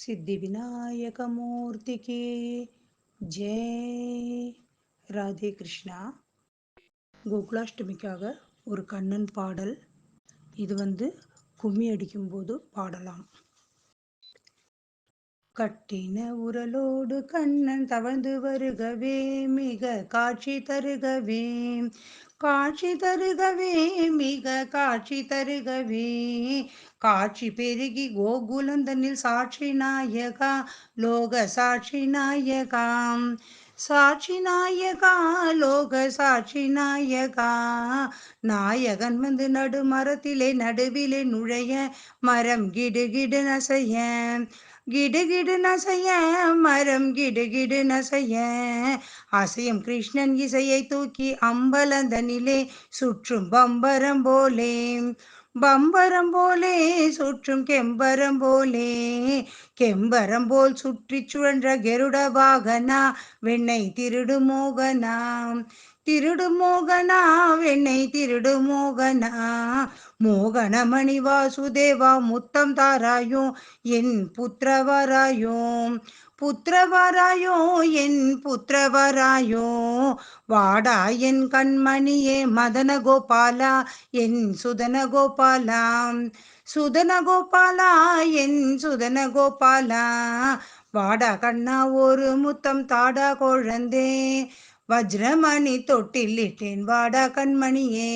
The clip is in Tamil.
சித்தி விநாயகமூர்த்திக்கு ஜெய் ராதே கிருஷ்ணா கோகுலாஷ்டமிக்காக ஒரு கண்ணன் பாடல். இது வந்து கும்மி அடிக்கும்போது பாடலாம். கட்டின உரலோடு கண்ணன் தவழ்ந்து வருகவே மிக காட்சி தருகவே காட்சி தருகவே மிக காட்சி தருகவே காட்சி பெருகி கோகுலந்தனில் சாட்சி நாயகா லோக சாட்சி நாயகாம் சாட்சி நாயகா லோக சாட்சி நாயகா நாயகன் வந்து நடு மரத்திலே நடுவிலே நுழைய மரம் கிடு கிடு நசைய கிடுகிடு நசைய மரம் கிடுகிடு நசைய அசையும் கிருஷ்ணன் இசையை தூக்கி அம்பலந்தனிலே சுற்றும் பம்பரம் போலே. பம்பரம் போலே சுற்றும் கெம்பரம் போலே. கெம்பரம் போல் சுற்றி சுழன்ற கெருட வாகனா வெண்ணை திருடு மோகனா. திருடு மோகனா வெண்ணை திருடு மோகனா. மோகனமணி வாசுதேவா முத்தம் தாராயோ என் புத்திரவராயோ. புத்திரவராயோ என் புத்திரவராயோ. வாடா என் கண்மணியே மதன கோபாலா என் சுதன கோபாலா கோபாலா சுதன கோபாலா என் சுதன கோபாலா வாடா கண்ணா ஒரு முத்தம் தாடா குழந்தே. வஜ்ரமணி தொட்டில் இட்டேன் வாடா கண்மணியே.